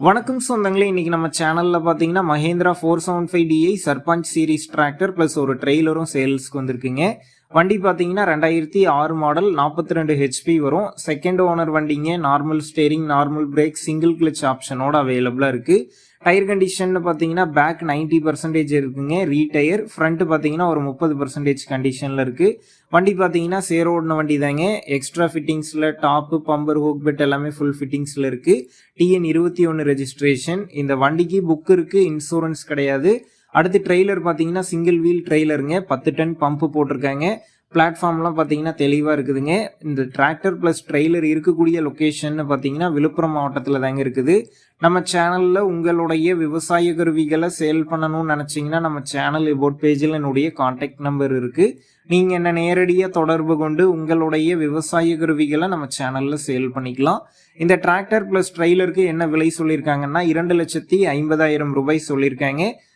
வணக்கம் சொந்தங்களே இன்னைக்கு நம்ம சேனல்ல பாத்தீங்கன்னா Mahindra four seven five DI Sarpanch series tractor plus ஒரு ட்ரெய்லரும் சேல்ஸ்க்கு வந்திருக்குங்க. வண்டி பார்த்தீங்கன்னா ரெண்டாயிரத்தி ஆறு மாடல் நாற்பத்தி ரெண்டு ஹெச்பி வரும். செகண்ட் ஓனர் வண்டிங்க normal steering normal brake single clutch ஆப்ஷனோட அவைலபிளாக இருக்குது டயர் கண்டிஷன் பார்த்தீங்கன்னா பேக் 90% பர்சன்டேஜ் இருக்குங்க. ரீடயர் ஃப்ரண்ட் பார்த்தீங்கன்னா ஒரு முப்பது பர்சன்டேஜ் கண்டிஷனில் இருக்குது வண்டி பார்த்தீங்கன்னா சேரோடின வண்டி தாங்க. எக்ஸ்ட்ரா ஃபிட்டிங்ஸில் டாப்பு பம்பர் ஹோக் பெட் எல்லாமே ஃபுல் ஃபிட்டிங்ஸில் இருக்குது டிஎன் இருபத்தி ஒன்று ரெஜிஸ்ட்ரேஷன் இந்த வண்டிக்கு புக் இருக்குது இன்சூரன்ஸ் கிடையாது. அடுத்து ட்ரெய்லர் பார்த்தீங்கன்னா சிங்கிள் வீல் ட்ரெய்லருங்க பத்து டன் பம்பு போட்டிருக்காங்க. பிளாட்ஃபார்ம்லாம் பார்த்தீங்கன்னா தெளிவாக இருக்குதுங்க. இந்த டிராக்டர் ப்ளஸ் ட்ரெய்லர் இருக்கக்கூடிய லொக்கேஷன் பார்த்தீங்கன்னா விழுப்புரம் மாவட்டத்தில் தாங்க இருக்குது. நம்ம சேனலில் உங்களுடைய விவசாய கருவிகளை சேல் பண்ணணும்னு நினச்சிங்கன்னா நம்ம சேனல் போட் பேஜில் என்னுடைய காண்டாக்ட் நம்பர் இருக்குது நீங்கள் என்ன நேரடியாக தொடர்பு கொண்டு உங்களுடைய விவசாய கருவிகளை நம்ம சேனலில் சேல் பண்ணிக்கலாம். இந்த டிராக்டர் ப்ளஸ் ட்ரெய்லருக்கு என்ன விலை சொல்லியிருக்காங்கன்னா இரண்டு லட்சத்தி ஐம்பதாயிரம் ரூபாய் சொல்லியிருக்காங்க.